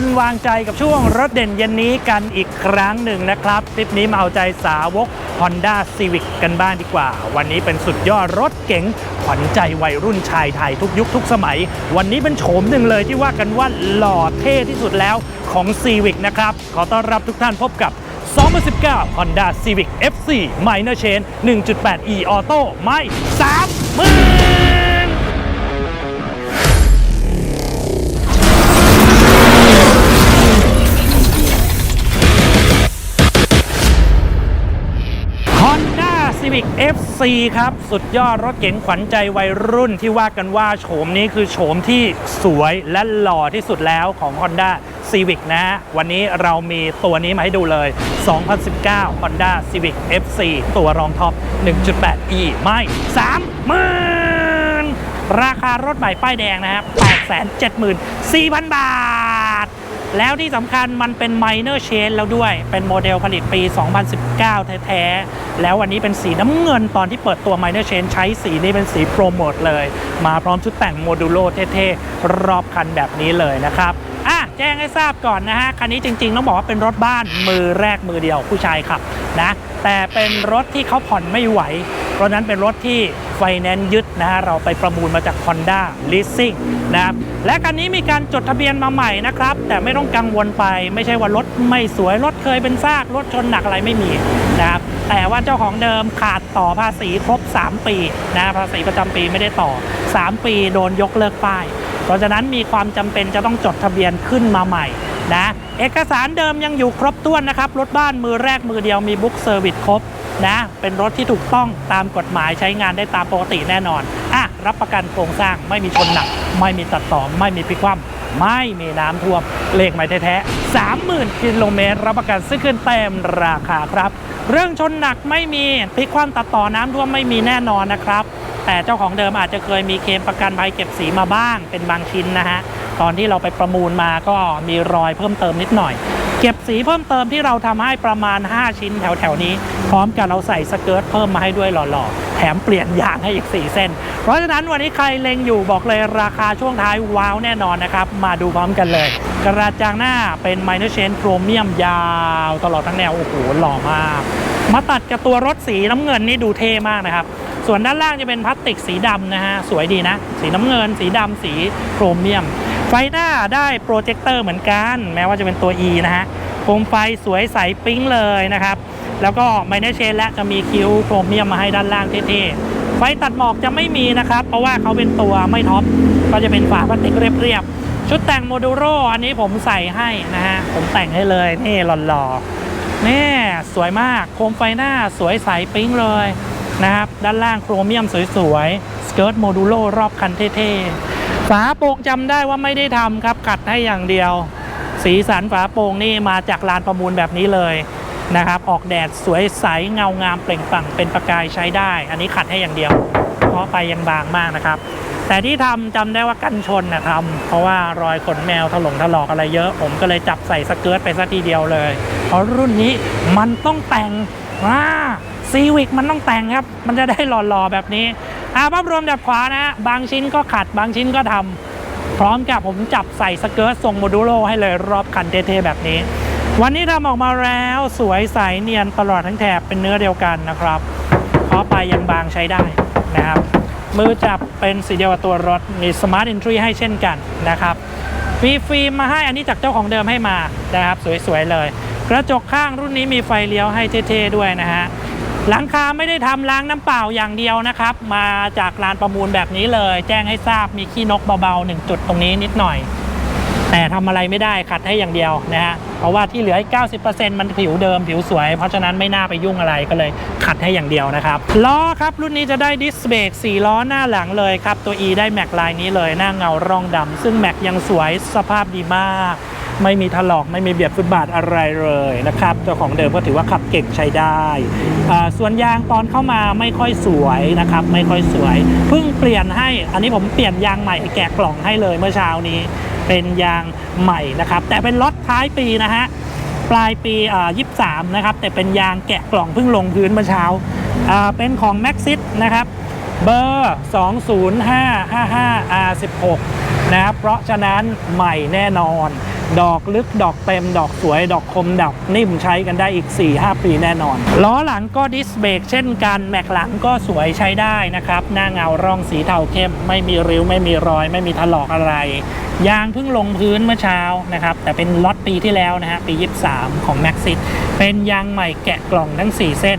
คุณวางใจกับช่วงรถเด่นเย็นนี้กันอีกครั้งหนึ่งนะครับคลิปนี้มาเอาใจสาวก Honda Civic กันบ้างดีกว่า วันนี้เป็นสุดยอดรถเก๋งขวัญใจวัยรุ่นชายไทยทุกยุคทุกสมัย วันนี้เป็นโฉมหนึ่งเลยที่ว่ากันว่าหล่อเท่ที่สุดแล้วของ Civic นะครับ ขอต้อนรับทุกท่านพบกับ 2019 Honda Civic FC Minor Chain 1.8e Auto ไม่3หมื่น Civic FC ครับ สุดยอดรถเก๋งขวัญใจวัยรุ่นที่ว่ากันว่าโฉมนี้คือโฉมที่สวยและหล่อที่สุดแล้วของ Honda Civic นะวันนี้เรามีตัวนี้มาให้ดูเลย 2019 Honda Civic FC ตัวรองท็อป 1.8e ไม่3มื่นราคารถใหม่ป้ายแดงนะครับ 874,000 บาท แล้วที่สำคัญมันเป็น minor change แล้วด้วย เป็นโมเดลผลิตปี 2019 แท้ๆ แล้ววันนี้เป็นสีน้ำเงินตอนที่เปิดตัว minor change ใช้สีนี้เป็นสีโปรโมทเลย มาพร้อมชุดแต่งโมดูโลเท่ๆ รอบคันแบบนี้เลยนะครับอะแจ้งให้ทราบก่อนนะฮะ คันนี้จริงๆ ต้องบอกว่าเป็นรถบ้านมือแรกมือเดียวผู้ชายขับนะ แต่เป็นรถที่เขาผ่อนไม่ไหว เพราะนั้นเป็นรถที่ไฟแนนซ์ยึดนะฮะเราไปประมูลมาจาก Honda Leasing นะครับและคันนี้มีการจดทะเบียนมาใหม่นะครับ แต่ไม่ต้องกังวลไป ไม่ใช่ว่ารถไม่สวยรถเคยเป็นซากรถชนหนักอะไรไม่มีนะครับแต่ว่าเจ้าของเดิมขาดต่อภาษีครบ 3 ปีนะภาษีประจำปีไม่ได้ต่อ 3 ปีโดนยกเลิกป้าย เพราะฉะนั้นมีความจำเป็นจะต้องจดทะเบียนขึ้นมาใหม่นะ เอกสารเดิมยังอยู่ครบถ้วนนะครับ รถบ้านมือแรกมือเดียวมีบุ๊กเซอร์วิสครบนะ เป็นรถที่ถูกต้องตามกฎหมายใช้งานได้ตามปกติแน่นอน อะ รับประกันโครงสร้างไม่มีชนหนัก ไม่มีตัดต่อ ไม่มีพิกคว่ำไม่มีน้ำท่วม เลขใหม่แท้ๆ30,000กิโลเมตรรับประกันซื้อขึ้นเต็มราคาครับ เรื่องชนหนักไม่มีพิกคว่ำตัดต่อน้ำท่วมไม่มีแน่นอนนะครับ แต่เจ้าของเดิมอาจจะเคยมีเคมประกันภัยเก็บสีมาบ้าง เป็นบางชิ้นนะฮะตอนที่เราไปประมูลมาก็มีรอยเพิ่มเติมนิดหน่อย เก็บสีเพิ่มเติมที่เราทำให้ประมาณ 5 ชิ้นแถวๆนี้ พร้อมกับเราใส่สเกิร์ตเพิ่มมาให้ด้วยหล่อๆแถมเปลี่ยนยางให้อีก 4 เส้น เพราะฉะนั้นวันนี้ใครเล็งอยู่บอกเลยราคาช่วงท้ายว้าวแน่นอนนะครับ มาดูพร้อมกันเลย กระจางหน้าเป็น minor chain โครเมียมยาวตลอดทั้งแนว โอ้โหหล่อมาก มาตัดกับตัวรถสีน้ำเงินนี่ดูเท่มากนะครับ ส่วนด้านล่างจะเป็นพลาสติกสีดำนะฮะ สวยดีนะ สีน้ำเงิน สีดำสีโครเมียม ไฟหน้าได้โปรเจคเตอร์เหมือนกัน แม้ว่าจะเป็นตัว E นะฮะโคมไฟสวยใสปิ๊งเลยนะครับ แล้วก็ไมเนเชนและจะมีคิ้วโครเมียมมาให้ด้านล่างเท่ๆ ไฟตัดหมอกจะไม่มีนะครับ เพราะว่าเขาเป็นตัวไม่ท็อป ก็จะเป็นฝาพลาสติกเรียบๆ ชุดแต่งโมดูโรอันนี้ผมใส่ให้นะฮะ ผมแต่งให้เลยนี่หล่อๆนี่สวยมาก โคมไฟหน้าสวยใสปิ๊งเลย นะครับ ด้านล่างโครเมียมสวยๆ สเกิร์ตโมดูโลรอบคันเท่ๆ ฝาโปร่งจำได้ว่าไม่ได้ทำครับขัดให้อย่างเดียว สีสันฝาโปร่งนี่มาจากลานประมูลแบบนี้เลยนะครับ ออกแดดสวยใสเงางามเปล่งปลั่งเป็นประกายใช้ได้ อันนี้ขัดให้อย่างเดียว เพราะไปยังบางมากนะครับ แต่ที่ทำจำได้ว่ากันชนนะทำเพราะว่ารอยขนแมวถลงถลอกอะไรเยอะ ผมก็เลยจับใส่สเกิร์ตไปซะทีเดียวเลย เพราะรุ่นนี้มันต้องแต่งอ่า ซีวิกมันต้องแต่งครับ มันจะได้หล่อๆแบบนี้อ่าภาพรวมจากขวานะฮะบางชิ้นก็ขัด บางชิ้นก็ทำพร้อมกับผมจับใส่สเกิร์ตทรงโมดูโลให้เลยรอบคันเท่ๆแบบนี้ วันนี้ทำออกมาแล้วสวยใสเนียนตลอดทั้งแถบเป็นเนื้อเดียวกันนะครับเพราะไปยังบางใช้ได้นะครับ มือจับเป็นสีเดียวกับตัวรถมี Smart Entry ให้เช่นกันนะครับมีฟิล์มมาให้อันนี้จากเจ้าของเดิมให้มานะครับ สวยๆเลย กระจกข้างรุ่นนี้มีไฟเลี้ยวให้เท่ๆด้วยนะฮะ หลังคาไม่ได้ทำล้างน้ำเปล่าอย่างเดียวนะครับ มาจากลานประมูลแบบนี้เลย แจ้งให้ทราบมีขี้นกเบาๆหนึ่งจุดตรงนี้นิดหน่อย แต่ทำอะไรไม่ได้ขัดให้อย่างเดียวนะฮะเพราะว่าที่เหลืออีก90%มันผิวเดิมผิวสวย เพราะฉะนั้นไม่น่าไปยุ่งอะไรก็เลยขัดให้อย่างเดียวนะครับล้อครับรุ่นนี้จะได้ดิสเบรก4ล้อหน้าหลังเลยครับตัว E ได้แม็กลายนี้เลยหน้าเงาร่องดำซึ่งแม็กยังสวยสภาพดีมาก ไม่มีถลอกไม่มีเบียดฟุตบาทอะไรเลยนะครับ เจ้าของเดิมก็ถือว่าขับเก่งใช้ได้ส่วนยางตอนเข้ามาไม่ค่อยสวยนะครับ ไม่ค่อยสวยเพิ่งเปลี่ยนให้อันนี้ผมเปลี่ยนยางใหม่แกะกล่องให้เลยเมื่อเช้านี้ เป็นยางใหม่นะครับ แต่เป็นล็อตท้ายปีนะฮะปลายปีอ่า23นะครับแต่เป็นยางแกะกล่องเพิ่งลงพื้นเมื่อเช้าเป็นของ Maxis นะครับ เบอร์ 20555R16 นะครับเพราะฉะนั้นใหม่แน่นอน ดอกลึกดอกเต็มดอกสวย ดอกคมดับนิ่มใช้กันได้อีก 4-5 ปีแน่นอน ล้อหลังก็ดิสเบรกเช่นกัน แม็กหลังก็สวยใช้ได้นะครับ หน้าเงาร่องสีเทาเข้ม ไม่มีริ้ว ไม่มีรอย ไม่มีถลอกอะไร ยางเพิ่งลงพื้นเมื่อเช้านะครับ แต่เป็นล็อตปีที่แล้วนะฮะปี 23 ของ Maxit เป็นยางใหม่แกะกล่องทั้ง 4 เส้น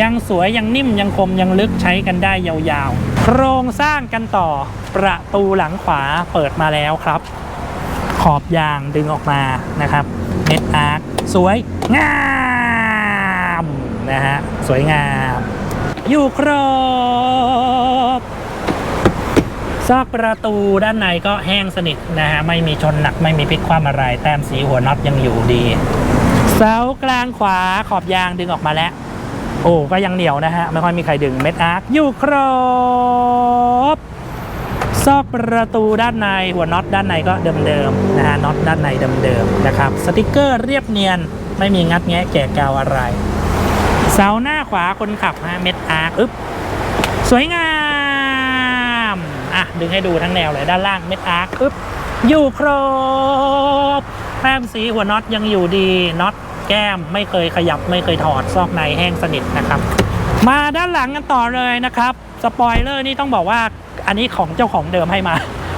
ยังสวยยังนิ่มยังคมยังลึกใช้กันได้ยาวๆ โครงสร้างกันต่อประตูหลังขวาเปิดมาแล้วครับ ขอบยางดึงออกมานะครับเม็ดอาร์คสวยงามนะฮะสวยงาม อยู่ครบซอกประตูด้านในก็แห้งสนิทนะฮะไม่มีชนหนักไม่มีพลิกคว่ำอะไร แต้มสีหัวน็อตยังอยู่ดี เสากลางขวาขอบยางดึงออกมาแล้ว อ้ก็ยังเหนียวนะฮะ ไม่ค่อยมีใครดึงเม็ดอาร์คอยู่ครบซอกประตูด้านในหัวน็อตด้านในก็เดิมๆนะฮะน็อตด้านในเดิมๆนะครับสติกเกอร์เรียบเนียนไม่มีงัดแงะแก่กาวอะไร เสาหน้าขวาคนขับฮะเม็ดอาร์คอึ๊บสวยงามอะดึงให้ดูทั้งแนวเลยด้านล่างเม็ดอาร์คอึ๊บอยู่ครบแต้มสีหัวน็อตยังอยู่ดีน็อต แก้มไม่เคยขยับไม่เคยถอดซอกในแห้งสนิทนะครับ มาด้านหลังกันต่อเลยนะครับสปอยเลอร์นี่ต้องบอกว่าอันนี้ของเจ้าของเดิมให้มา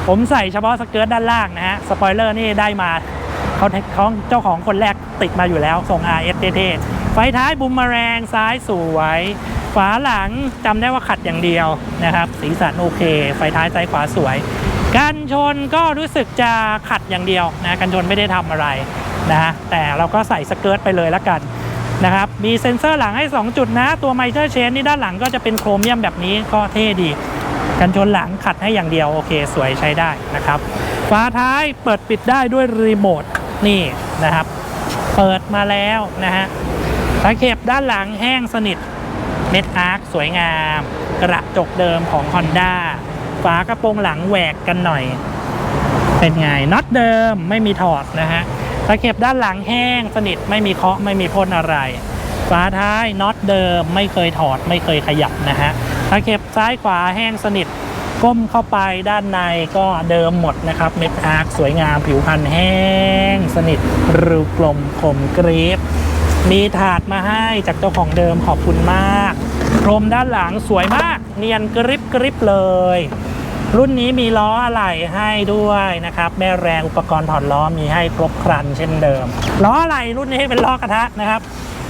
ผมใส่เฉพาะสเกิร์ตด้านล่างนะฮะสปอยเลอร์นี่ได้มาเขาเขาเจ้าของคนแรกติดมาอยู่แล้วส่ง RS เท่ๆไฟท้ายบุมมาแรงซ้ายสวยฝาหลังจำได้ว่าขัดอย่างเดียวนะครับ สีสันโอเค ไฟท้ายซ้ายขวาสวย กันชนก็รู้สึกจะขัดอย่างเดียวนะกันชนไม่ได้ทำอะไร นะฮะแต่เราก็ใส่สเกิร์ตไปเลยละกันนะครับ มีเซ็นเซอร์หลังให้ 2 จุดนะ ตัวไมเตอร์เชนนี่ด้านหลังก็จะเป็นโครเมียมแบบนี้ก็เท่ดี กันชนหลังขัดให้อย่างเดียว โอเค สวยใช้ได้นะครับฝาท้ายเปิดปิดได้ด้วยรีโมทนี่นะครับ เปิดมาแล้วนะฮะตะเข็บด้านหลังแห้งสนิทเม็ดอาร์คสวยงาม กระจกเดิมของ Honda ฝากระโปรงหลังแหวกกันหน่อย เป็นไงน็อตเดิมไม่มีถอดนะฮะ ตะเข็บด้านหลังแห้งสนิทไม่มีเคาะไม่มีพ่นอะไรฝาท้ายน็อตเดิมไม่เคยถอดไม่เคยขยับนะฮะตะเข็บซ้ายขวาแห้งสนิทก้มเข้าไปด้านในก็เดิมหมดนะครับเม็ดอาร์คสวยงามผิวพรรณแห้ง สนิทรูกลมคมกรีบมีถาดมาให้จากเจ้าของเดิมขอบคุณมาก พรมด้านหลังสวยมาก เนียนกริบกริบเลย รุ่นนี้มีล้ออะไหล่ให้ด้วยนะครับ แม่แรงอุปกรณ์ถอดล้อมีให้ครบครันเช่นเดิม ล้ออะไหล่รุ่นนี้เป็นล้อกระทะนะครับ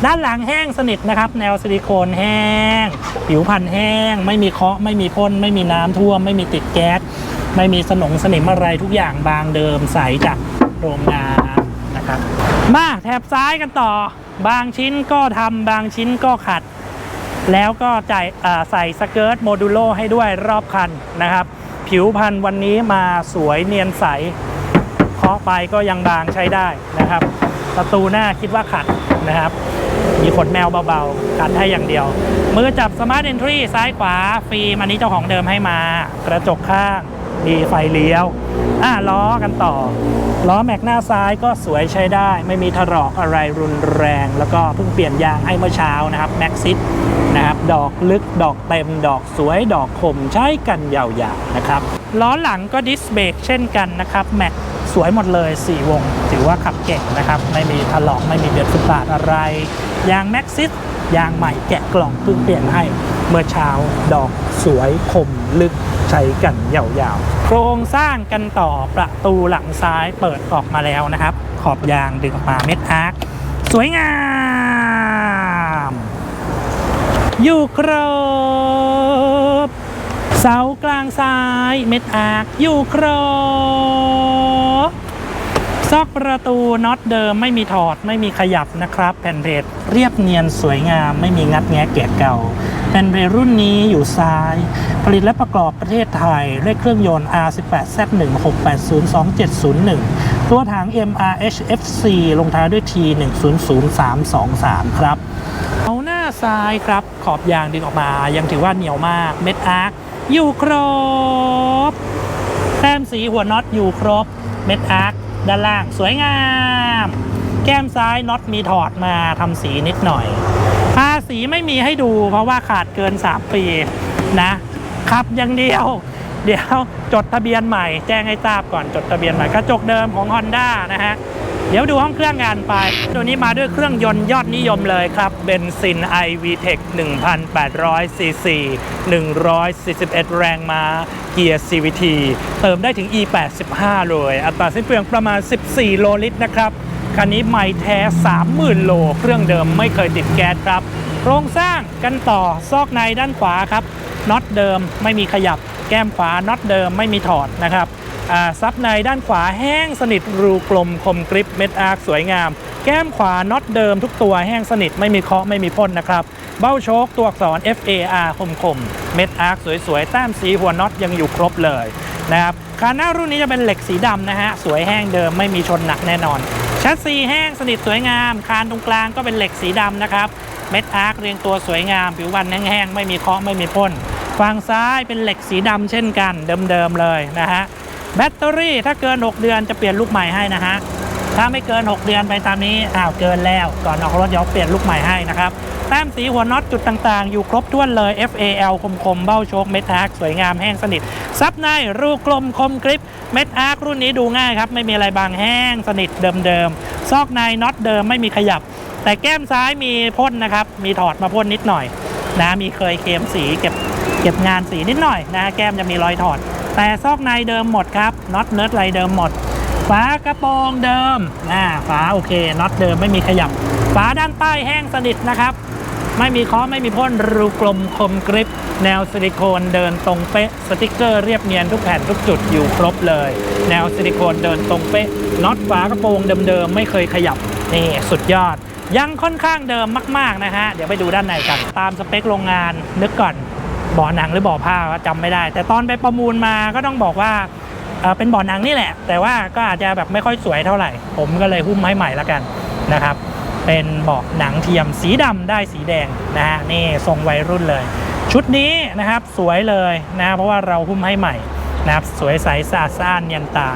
ด้านหลังแห้งสนิทนะครับ แนวซิลิโคนแห้ง ผิวพันธุ์แห้ง ไม่มีเคาะไม่มีพ่นไม่มีน้ำท่วม ไม่มีติดแก๊สไม่มีสนงสนิมอะไรทุกอย่างบางเดิมใสจากโรงงานนะครับ มาแถบซ้ายกันต่อ บางชิ้นก็ทำบางชิ้นก็ขัด แล้วก็ใส่สเกิร์ตโมดูโลให้ด้วยรอบคันนะครับ ผิวพันธุ์วันนี้มาสวยเนียนใสเคาะไปก็ยังบางใช้ได้นะครับ ประตูหน้าคิดว่าขัดนะครับ มีขนแมวเบาๆกันให้อย่างเดียว มือจับสมาร์ทเอนทรีซ้ายขวาฟรีมันนี้เจ้าของเดิมให้มา กระจกข้างมีไฟเลี้ยวอะล้อกันต่อ ล้อแม็กหน้าซ้ายก็สวยใช้ได้ ไม่มีถลอกอะไรรุนแรง แล้วก็เพิ่งเปลี่ยนยางให้เมื่อเช้านะครับแม็กซิต นะครับ ดอกลึกดอกเต็ม ดอกสวยดอกคมใช้กันยาวๆนะครับ ล้อหลังก็ดิสเบรกเช่นกันนะครับ แม็กสวยหมดเลย 4 วง ถือว่าขับเก่งนะครับ ไม่มีถลอกไม่มีเดือดฟุตบาทอะไร ยางแม็กซิสยางใหม่แกะกล่องเพิ่งเปลี่ยนให้เมื่อเช้าดอกสวยคมลึกใช้กันยาวๆ โครงสร้างกันต่อประตูหลังซ้ายเปิดออกมาแล้วนะครับ ขอบยางดึงออกมาเม็ดอาร์คสวยงาม อยู่ครบเสากลางซ้ายเม็ดอาร์อยู่ครบซอกประตูน็อตเดิมไม่มีถอดไม่มีขยับนะครับ แผ่นเพจเรียบเนียนสวยงาม ไม่มีงัดแงะแกะเก่า แผ่นเพจรุ่นนี้อยู่ซ้าย ผลิตและประกอบประเทศไทย เลขเครื่องยนต์ R18Z1680271 ตัวถัง MRHFC ลงท้ายด้วย T 100323 ครับ เอาหน้าซ้ายครับ ขอบยางดึงออกมา ยังถือว่าเหนียวมาก เม็ดอาร์คอยู่ครบ แต้มสีหัวน็อตอยู่ครบ เม็ดอาร์คด้านล่างสวยงาม แก้มซ้ายน็อตมีถอดมาทำสีนิดหน่อยภาสีไม่มีให้ดูเพราะว่าขาดเกิน 3 ปีนะขับอย่างเดียว เดี๋ยวจดทะเบียนใหม่แจ้งให้ทราบก่อนจดทะเบียนใหม่กระจกเดิมของ Honda นะฮะ เดี๋ยวดูห้องเครื่องกันไป ตัวนี้มาด้วยเครื่องยนต์ยอดนิยมเลยครับ เบนซิน iVTEC 1,800 cc 141 แรงม้า เกียร์ CVT เติมได้ถึง E85 เลย อัตราสิ้นเปลืองประมาณ 14 โลลิตรนะครับ คันนี้ไม่แท้ 30,000 โล เครื่องเดิมไม่เคยติดแก๊สครับ โครงสร้างกันต่อซอกในด้านขวาครับ น็อตเดิมไม่มีขยับ แก้มขวาน็อตเดิมไม่มีถอดนะครับ ซับในด้านขวาแห้งสนิทรูกลมคมกริปเม็ดอาร์คสวยงาม แก้มขวาน็อตเดิมทุกตัวแห้งสนิทไม่มีเคาะไม่มีพ่นนะครับ เบ้าโชคตัวอักษร FAR คมคมเม็ดอาร์คสวยๆแต้มสีหัวน็อตยังอยู่ครบเลยนะครับคานหน้ารุ่นนี้จะเป็นเหล็กสีดำนะฮะสวยแห้งเดิมไม่มีชนหนักแน่นอนชัดซีแห้งสนิทสวยงาม คานตรงกลางก็เป็นเหล็กสีดำนะครับเม็ดอาร์คเรียงตัวสวยงาม ผิววันแห้งๆไม่มีเคาะไม่มีพ่นฝั่งซ้ายเป็นเหล็กสีดำเช่นกันเดิมๆเลยนะฮะ แบตเตอรี่ถ้าเกิน 6 เดือนจะเปลี่ยนลูกใหม่ให้นะฮะถ้าไม่เกิน 6 เดือนไปตามนี้อ้าวเกินแล้วก่อนออกรถเดี๋ยวเปลี่ยนลูกใหม่ให้นะครับแต้มสีหัวน็อตจุดต่างๆ อยู่ครบถ้วนเลย FAL คมๆเบ้าโชคเม็ดอาร์คสวยงามแห้งสนิท ซับในรูกลมคมกริปเม็ดอาร์ครุ่นนี้ดูง่ายครับ ไม่มีอะไรบางแห้งสนิทเดิมๆ ซอกในน็อตเดิมไม่มีขยับ แต่แก้มซ้ายมีพ่นนะครับ มีถอดมาพ่นนิดหน่อยนะมีเคยเคมสีเก็บเก็บงานสีนิดหน่อยนะแก้มจะมีรอยถอด แต่ซอกในเดิมหมดครับน็อตเนิร์ดไรเดิมหมด ฝากระโปรงเดิมอ่าฝาโอเคน็อตเดิมไม่มีขยับ ฝาด้านใต้แห้งสนิทนะครับ ไม่มีเคาะไม่มีพ่นรูกลมคมกริปแนวซิลิโคนเดินตรงเป๊ะสติกเกอร์เรียบเนียนทุกแผ่นทุกจุดอยู่ครบเลย แนวซิลิโคนเดินตรงเป๊ะน็อตฝากระโปรงเดิมๆไม่เคยขยับนี่สุดยอดยังค่อนข้างเดิมมาก ๆ นะฮะ เดี๋ยวไปดูด้านในกัน ตามสเปคโรงงานนึกก่อน บ่อหนังหรือบ่อผ้าก็จำไม่ได้ แต่ตอนไปประมูลมาก็ต้องบอกว่าเอ่อเป็นบ่อหนังนี่แหละ แต่ว่าก็อาจจะแบบไม่ค่อยสวยเท่าไหร่ ผมก็เลยหุ้มให้ใหม่ละกันนะครับ เป็นเบาะหนังเทียมสีดำได้สีแดงนะฮะนี่ทรงวัยรุ่นเลย ชุดนี้นะครับสวยเลยนะเพราะว่าเราหุ้มให้ใหม่นะครับสวยใสสะอาดสะอ้านเนียนตา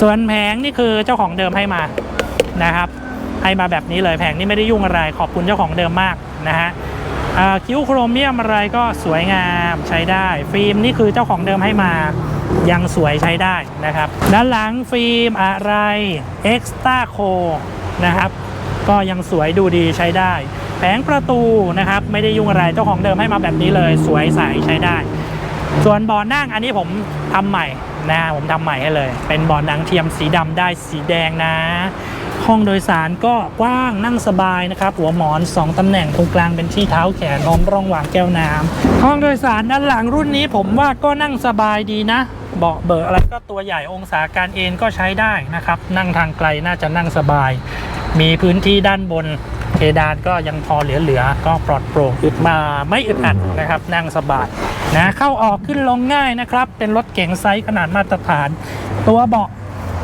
ส่วนแผงนี่คือเจ้าของเดิมให้มานะครับให้มาแบบนี้เลยแผงนี่ไม่ได้ยุ่งอะไรขอบคุณเจ้าของเดิมมากนะฮะ คิ้วโครเมียมอะไรก็สวยงามใช้ได้ ฟิล์มนี่คือเจ้าของเดิมให้มายังสวยใช้ได้นะครับ ด้านหลังฟิล์มอะไร Extra c o นะครับ ก็ยังสวยดูดีใช้ได้ แผงประตูนะครับ ไม่ได้ยุ่งอะไรเจ้าของเดิมให้มาแบบนี้เลย สวยใสใช้ได้ ส่วนบาะนั่งอันนี้ผมทำใหม่นะผมทำใหม่ให้เลย เป็นบาะหนังเทียมสีดำได้สีแดงนะ ห้องโดยสารก็กว้างนั่งสบายนะครับ หัวหมอน 2 ตำแหน่งตรงกลางเป็นที่เท้าแขนพร้อมร่องวางแก้วน้ำห้องโดยสารด้านหลังรุ่นนี้ผมว่าก็นั่งสบายดีนะเบาะเบอร์อะไรก็ตัวใหญ่องศาการเอนก็ใช้ได้นะครับ นั่งทางไกลน่าจะนั่งสบาย มีพื้นที่ด้านบนเพดานก็ยังพอเหลือๆก็ปลอดโปร่งอึดมาไม่อึดอัดนะครับ นั่งสบายนะเข้าออกขึ้นลงง่ายนะครับ เป็นรถเก๋งไซส์ขนาดมาตรฐาน ตัวเบาะ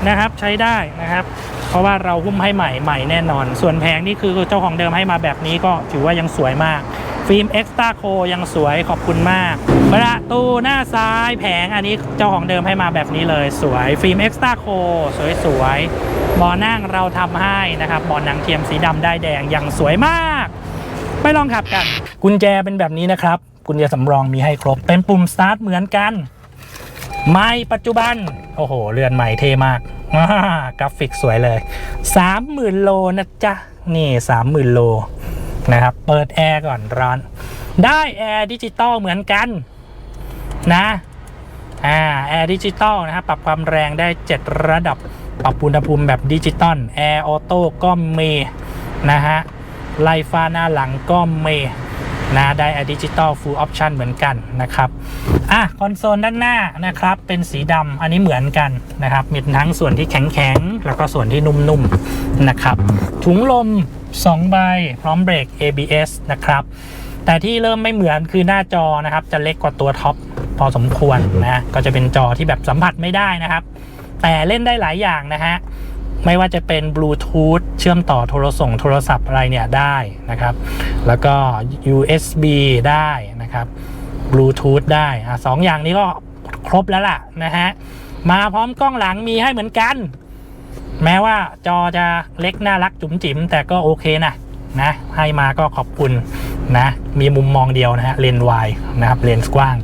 นะครับใช้ได้นะครับ เพราะว่าเราหุ้มให้ใหม่ใหม่แน่นอน ส่วนแพงนี่คือเจ้าของเดิมให้มาแบบนี้ก็ถือว่ายังสวยมาก ฟิล์มเอ็กซ์ตาโคยังสวยขอบคุณมากประตูหน้าซ้ายแผงอันนี้เจ้าของเดิมให้มาแบบนี้เลยสวยฟิล์มเอ็กซ์ตาโคสวยๆเบาะนั่งเราทำให้นะครับเบาะหนังเทียมสีดำได้แดงยังสวยมาก ไปลองขับกัน กุญแจเป็นแบบนี้นะครับกุญแจสำรองมีให้ครบเป็นปุ่มสตาร์ทเหมือนกัน ไม่ปัจจุบัน โอ้โห เรือนใหม่เท่มาก กราฟิกสวยเลย 30,000 โลนะจ๊ะ นี่ 30,000 โลนะครับ เปิดแอร์ก่อนร้อน ได้แอร์ดิจิตอลเหมือนกันนะอ่าแอร์ดิจิตอลนะครับปรับความแรงได้ 7 ระดับปรับอุณหภูมิแบบดิจิตอลแอร์ออโต้ก็มีนะฮะไลฟ้าหน้าหลังก็มี นะได้ดิจิตอลฟูลออปชันเหมือนกันนะครับอะคอนโซลด้านหน้านะครับเป็นสีดำอันนี้เหมือนกันนะครับมีทั้งส่วนที่แข็งๆ แล้วก็ส่วนที่นุ่มๆนะครับถุงลม 2 ใบ พร้อมเบรก ABS นะครับแต่ที่เริ่มไม่เหมือนคือหน้าจอนะครับจะเล็กกว่าตัวท็อปพอสมควรนะก็จะเป็นจอที่แบบสัมผัสไม่ได้นะครับ แต่เล่นได้หลายอย่างนะฮะ ไม่ว่าจะเป็นบลูทูธเชื่อมต่อโทรส่งโทรศัพท์อะไรเนี่ยได้นะครับ แล้วก็ USB ได้นะครับบลูทูธได้อะสองอย่างนี้ก็ครบแล้วล่ะนะฮะ มาพร้อมกล้องหลังมีให้เหมือนกัน แม้ว่าจอจะเล็กน่ารักจุ๋มจิ๋มแต่ก็โอเคนะนะให้มาก็ขอบคุณนะมีมุมมองเดียวนะฮะเลนวายนะครับเลนส์กว้าง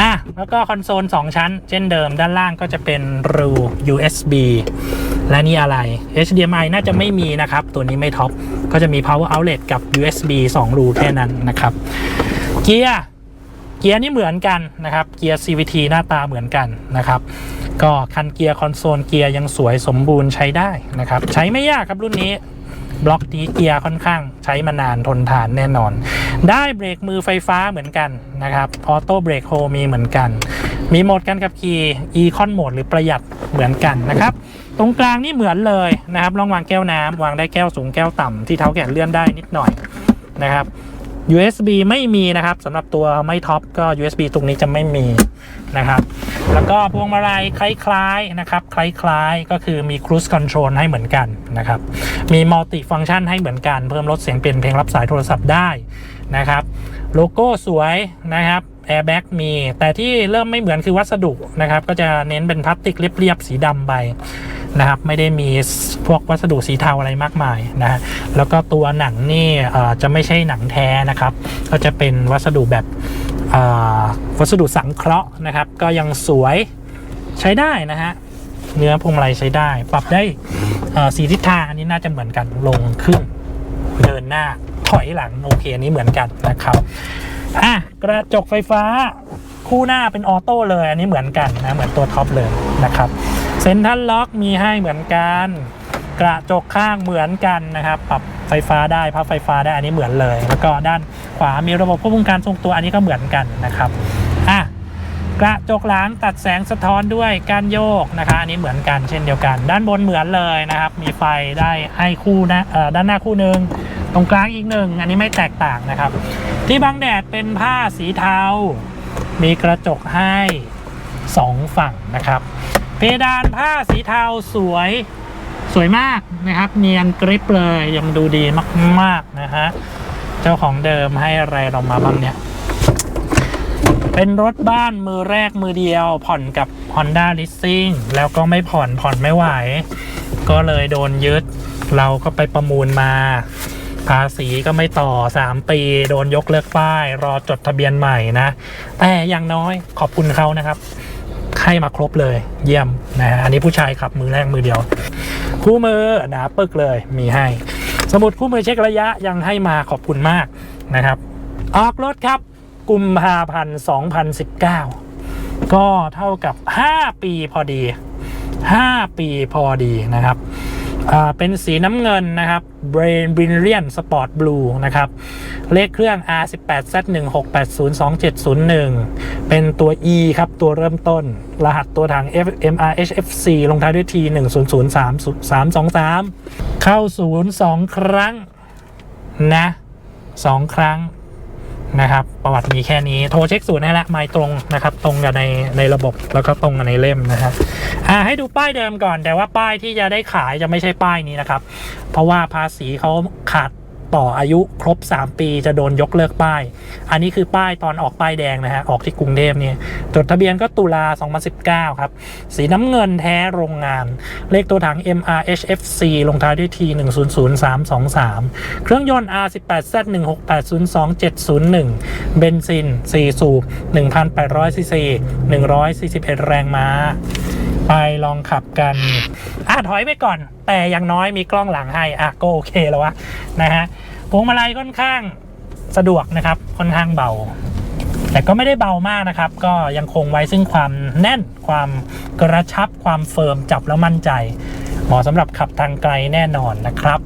อะแล้วก็คอนโซล 2 ชั้น เช่นเดิมด้านล่างก็จะเป็นรู USB และนี่อะไร HDMI น่าจะไม่มีนะครับ ตัวนี้ไม่ท็อป ก็จะมี power outlet กับ USB 2 รูแค่นั้นนะครับ เกียร์ เกียร์นี่เหมือนกันนะครับ เกียร์ CVT หน้าตาเหมือนกันนะครับ ก็คันเกียร์คอนโซลเกียร์ยังสวยสมบูรณ์ใช้ได้นะครับ ใช้ไม่ยากครับรุ่นนี้บล็อกนี้เกียร์ค่อนข้างใช้มานานทนทานแน่นอน ได้เบรกมือไฟฟ้าเหมือนกันนะครับออโต้เบรกโฮมีเหมือนกัน มีโหมดการขับขี่ Econ Mode หรือประหยัดเหมือนกันนะครับ ตรงกลางนี่เหมือนเลยนะครับลองวางแก้วน้ำวางได้แก้วสูงแก้วต่ำที่เท้าแขนเลื่อนได้นิดหน่อยนะครับ USB ไม่มีนะครับสำหรับตัวไม่ท็อปก็ USB ตรงนี้จะไม่มีนะครับ แล้วก็พวงมาลัยคล้ายๆนะครับ คล้ายๆ ก็คือมี Cruise Control ให้เหมือนกันนะครับ มี Multi Function ให้เหมือนกัน เพิ่มลดเสียงเปลี่ยนเพลงรับสายโทรศัพท์ได้นะครับ โลโก้สวยนะครับ Airbag มี แต่ที่เริ่มไม่เหมือนคือวัสดุนะครับ ก็จะเน้นเป็นพลาสติกเรียบๆสีดำไป นะครับไม่ได้มีพวกวัสดุสีเทาอะไรมากมายนะฮะแล้วก็ตัวหนังนี่จะไม่ใช่หนังแท้นะครับ ก็จะเป็นวัสดุแบบวัสดุสังเคราะห์นะครับ ก็ยังสวยใช้ได้นะฮะเนื้อพวงมาลัยใช้ได้ ปรับได้สีทิศทางอันนี้น่าจะเหมือนกันลงขึ้น เดินหน้าถอยหลังโอเคอันนี้เหมือนกันนะครับอะกระจกไฟฟ้าคู่หน้าเป็นออโต้เลย อันนี้เหมือนกันนะเหมือนตัวท็อปเลยนะครับ เซ็นทัลล็อกมีให้เหมือนกัน กระจกข้างเหมือนกันนะครับ ปรับไฟฟ้าได้พับไฟฟ้าได้อันนี้เหมือนเลย แล้วก็ด้านขวามีระบบควบคุมการทรงตัวอันนี้ก็เหมือนกันนะครับอะกระจกหลังตัดแสงสะท้อนด้วยการโยกนะคะอันนี้เหมือนกันเช่นเดียวกัน ด้านบนเหมือนเลยนะครับ มีไฟได้ให้คู่นะด้านหน้าคู่หนึ่งตรงกลางอีกหนึ่งอันนี้ไม่แตกต่างนะครับ ที่บังแดดเป็นผ้าสีเทา มีกระจกให้สองฝั่งนะครับ เพดานผ้าสีเทาสวยสวยมากนะครับ เนียนกริบเลยยังดูดีมากๆนะฮะเจ้าของเดิมให้อะไรเรามาบ้างเนี่ย เป็นรถบ้านมือแรกมือเดียว ผ่อนกับ Honda Leasing แล้วก็ไม่ผ่อนผ่อนไม่ไหว ก็เลยโดนยึด เราก็ไปประมูลมา ภาษีก็ไม่ต่อ 3 ปี โดนยกเลิกป้าย รอจดทะเบียนใหม่นะ แต่อย่างน้อยขอบคุณเขานะครับ ให้มาครบเลยเยี่ยมนะฮะอันนี้ผู้ชายขับมือแรกมือเดียว คู่มือหนาปึกเลยมีให้ สมุดคู่มือเช็คระยะยังให้มาขอบคุณมากนะครับ ออกรถครับกุมภาพันธ์2019 ก็เท่ากับ 5 ปีพอดี 5 ปีพอดีนะครับ เป็นสีน้ำเงินนะครับ Brain Brilliant Sport Blue นะครับ เลขเครื่อง R18Z16802701 เป็นตัว E ครับ ตัวเริ่มต้น รหัสตัวถัง FMRHFC ลงท้ายด้วย T 1003323 เข้าศูนย์สองครั้งนะสองครั้ง นะครับ ประวัติมีแค่นี้โทรเช็คศูนย์ให้ละไม่ตรงนะครับ ตรงกับในในระบบแล้วก็ตรงกับในเล่มนะฮะอ่าให้ดูป้ายเดิมก่อน แต่ว่าป้ายที่จะได้ขายจะไม่ใช่ป้ายนี้นะครับ เพราะว่าภาษีเขาขาด ต่ออายุครบ 3 ปีจะโดนยกเลิกป้าย อันนี้คือป้ายตอนออกป้ายแดงนะฮะ ออกที่กรุงเทพเนี่ยจดทะเบียนก็ตุลา 2019 ครับ สีน้ำเงินแท้โรงงาน เลขตัวถัง MRHFC ลงท้ายด้วย T 100323 เครื่องยนต์ R18Z 16802701 เบนซิน 4 สูบ 1,800ซีซี141 แรงม้า ไปลองขับกัน อะถอยไปก่อนแต่อย่างน้อยมีกล้องหลังให้อะก็โอเคแล้ววะนะฮะพวงมาลัยค่อนข้างสะดวกนะครับค่อนข้างเบา แต่ก็ไม่ได้เบามากนะครับ ก็ยังคงไว้ซึ่งความแน่นความกระชับความเฟิร์มจับแล้วมั่นใจ เหมาะสำหรับขับทางไกลแน่นอนนะครับ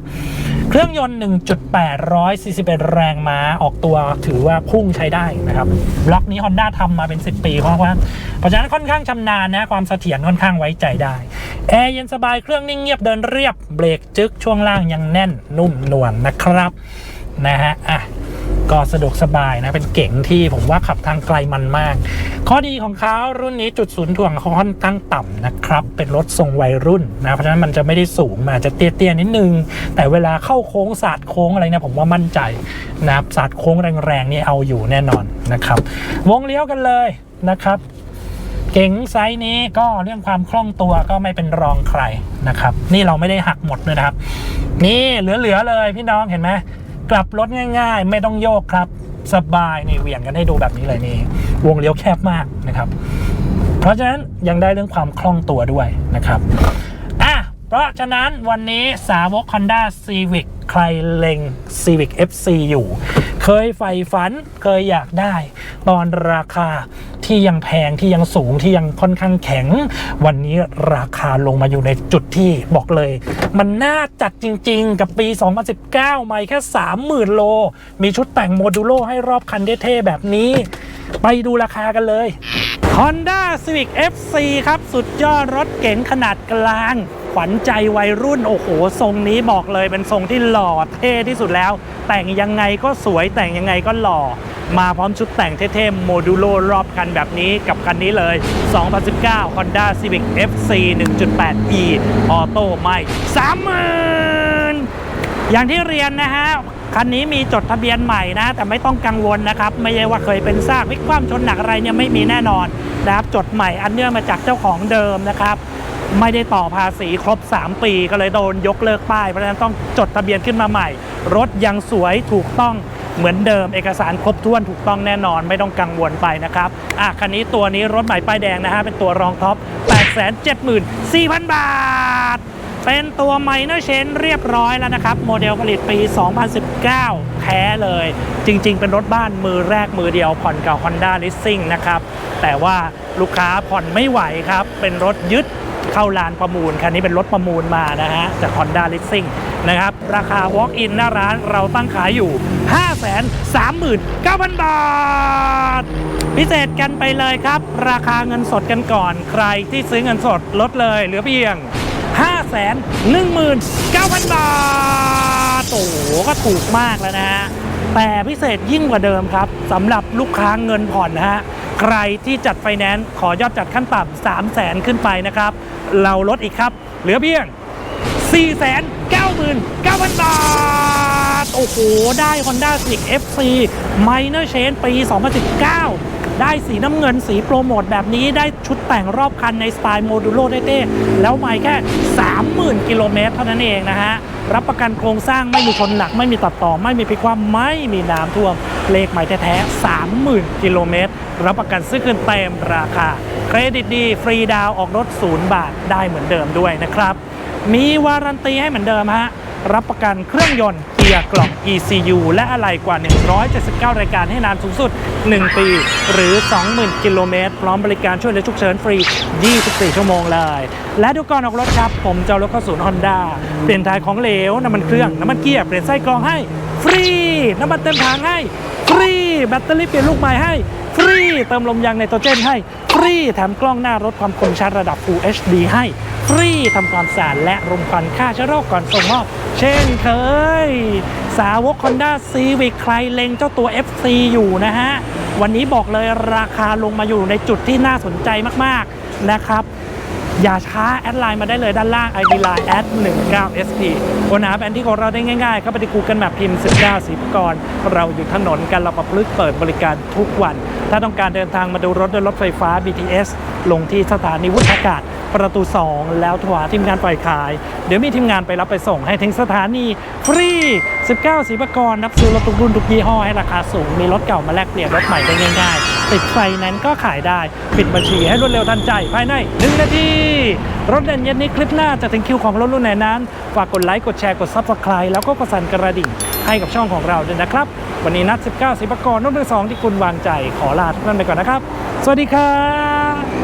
เครื่องยนต์ 1.8 141 แรงม้าออกตัวถือว่าพุ่งใช้ได้นะครับบล็อกนี้ Honda ทำมาเป็น 10 ปีเพราะว่าเพราะฉะนั้นค่อนข้างชำนาญนะความเสถียรค่อนข้างไว้ใจได้แอร์เย็นสบายเครื่องนิ่งเงียบเดินเรียบเบรกจึกช่วงล่างยังแน่นนุ่มนวลนนะครับนะฮะอะ ก็สะดวกสบายนะ เป็นเก๋งที่ผมว่าขับทางไกลมันมาก ข้อดีของเขารุ่นนี้จุดศูนย์ถ่วงเขาค่อนข้างต่ำนะครับ เป็นรถทรงวัยรุ่นนะ เพราะฉะนั้นมันจะไม่ได้สูงมันอาจจะเตี้ยๆนิดนึง แต่เวลาเข้าโค้งสาดโค้งอะไรเนี่ยผมว่ามั่นใจนะครับสาดโค้งแรงๆนี่เอาอยู่แน่นอนนะครับ วงเลี้ยวกันเลยนะครับเก๋งไซส์นี้ก็เรื่องความคล่องตัวก็ไม่เป็นรองใครนะครับ นี่เราไม่ได้หักหมดเลยนะครับ นี่เหลือๆเลยพี่น้องเห็นไหม กลับรถง่าย ๆ ไม่ต้องโยกครับ สบายนี่เหวี่ยงกันให้ดูแบบนี้เลยนี่ วงเลี้ยวแคบมากนะครับ เพราะฉะนั้นยังได้เรื่องความคล่องตัวด้วยนะครับอะเพราะฉะนั้นวันนี้สาวก Honda Civic ใครเล็ง Civic FC อยู่ เคยใฝ่ฝันเคยอยากได้ ตอนราคาที่ยังแพงที่ยังสูงที่ยังค่อนข้างแข็ง วันนี้ราคาลงมาอยู่ในจุดที่บอกเลย มันน่าจัดจริง ๆ กับปี 2019 ไม่แค่ 30,000 โล มีชุดแต่งโมดูโลให้รอบคันเท่ๆแบบนี้ ไปดูราคากันเลย Honda Civic FC ครับ สุดยอดรถเก๋งขนาดกลาง ขวัญใจวัยรุ่น โอ้โห ทรงนี้บอกเลยเป็นทรงที่หล่อเท่ที่สุดแล้ว แต่งยังไงก็สวยแต่งยังไงก็หล่อ มาพร้อมชุดแต่งเท่ๆโมดูโลรอบคันแบบนี้กับคันนี้เลย 2019 Honda Civic FC 1.8e ออโต้ไม่ 30,000 อย่างที่เรียนนะฮะ คันนี้มีจดทะเบียนใหม่นะ แต่ไม่ต้องกังวลนะครับ ไม่ใช่ว่าเคยเป็นซากวิกความชนหนักอะไรเนี่ยไม่มีแน่นอนนะครับจดใหม่อันเนื่องมาจากเจ้าของเดิมนะครับไม่ได้ต่อภาษีครบ 3 ปีก็เลยโดนยกเลิกป้ายเพราะฉะนั้นต้องจดทะเบียนขึ้นมาใหม่ รถยังสวยถูกต้องเหมือนเดิม เอกสารครบถ้วนถูกต้องแน่นอนไม่ต้องกังวลไปนะครับอะคันนี้ตัวนี้รถใหม่ป้ายแดงนะฮะเป็นตัวรองท็อป 874,000 บาท เป็นตัวไมเนอร์เชนเรียบร้อยแล้วนะครับ โมเดลผลิตปี 2019 แท้เลย จริง ๆ เป็นรถบ้านมือแรกมือเดียวผ่อนเก่า Honda Leasing นะครับ แต่ว่าลูกค้าผ่อนไม่ไหวครับ เป็นรถยึดเข้าลานประมูล คันนี้เป็นรถประมูลมานะฮะ จาก Honda Leasing นะครับ ราคา Walk-in หน้าร้านเราตั้งขายอยู่ 539,000 บาท พิเศษกันไปเลยครับ ราคาเงินสดกันก่อน ใครที่ซื้อเงินสดลดเลยเหลือเพียง 5 1 9 0 0 0 บาทโอ้โหก็ถูกมากแล้วนะฮะ แต่พิเศษยิ่งกว่าเดิมครับสำหรับลูกค้าเงินผ่อนนะฮะ ใครที่จัดไฟแนนซ์ขอยอดจัดขั้นต่ำ3 0 0แสนขึ้นไปนะครับ เราลดอีกครับ เหลือเพียง 499,000 บาท โอ้โห ได้ Honda Civic FC Minor Change ปี 2019 ได้สีน้ำเงินสีโปรโมทแบบนี้ได้ชุดแต่งรอบคันในสไตล์โมดูโลเท่ๆแล้วไม่แค่ 30,000 กิโลเมตรเท่านั้นเองนะฮะ รับประกันโครงสร้างไม่มีชนหนัก ไม่มีตัดต่อ ไม่มีพิคว่ำไม่มีน้ำท่วม เลขใหม่แท้ๆ30,000 กิโลเมตร รับประกันซื้อคืนเต็มราคา เครดิตดี ฟรีดาวออกรถ0บาทได้เหมือนเดิมด้วยนะครับ มีวารันตีให้เหมือนเดิมฮะรับประกันเครื่องยนต์ กียร์กล่อง ECU และอะไหล่กว่า 179 รายการให้นานสูงสุด 1 ปี หรือ 20,000 กิโลเมตร พร้อมบริการช่วยเหลือฉุกเฉินฟรี 24 ชั่วโมงเลย และดูก่อนออกรถครับ ผมจะเอารถเข้าศูนย์ฮอนด้าเปลี่ยนถ่ายของเหลว น้ำมันเครื่อง น้ำมันเกียร์ เปลี่ยนไส้กรองให้ ฟรี น้ำมันเต็มถังให้ ฟรี แบตเตอรี่เปลี่ยนลูกใหม่ให้ ฟรี เติมลมยางไนโตรเจนให้ ฟรี แถมกล้องหน้ารถความคมชัดระดับ Full HD ให้ ฟรีทำความสะอาดและรมควันฆ่าเชื้อโรคก่อนส่งมอบเช่นเคย สาวก Honda Civic ใครเล็งเจ้าตัว FC อยู่นะฮะ วันนี้บอกเลยราคาลงมาอยู่ในจุดที่น่าสนใจมากๆนะครับอย่าช้า แอดไลน์มาได้เลยด้านล่าง ID Line แอด19 SP ค้นหาแผนที่ของเราได้ง่ายๆ เข้าไปที่ Google Map พิมพ์ 19สีพกรเราอยู่ถนนกันเราประพฤกเปิดบริการทุกวัน ถ้าต้องการเดินทางมาดูรถด้วยรถไฟฟ้า BTS ลงที่สถานีวุฒากาศ ประตู 2 แล้วโทรหาทีมงานฝ่ายขาย เดี๋ยวมีทีมงานไปรับไปส่งให้ถึงสถานีฟรี 19สีพกรนับซื้อรถทุกรุ่นทุกยี่ห้อให้ราคาสูง มีรถเก่ามาแลกเปลี่ยนรถใหม่ได้ง่ายๆ ติดไฟนั้นก็ขายได้ ปิดบัญชีให้รวดเร็วทันใจภายใน 1 นาที รถเด่นเย็นนี้คลิปหน้าจะถึงคิวของรถรุ่นไหนนั้น ฝากกดไลค์กดแชร์กด Subscribe แล้วก็กดสั่นกระดิ่งให้กับช่องของเราด้วยนะครับ วันนี้นัด 19สิบกรนุ่นมือสองที่คุณวางใจขอลาทุกท่านไปก่อนนะครับ สวัสดีครับ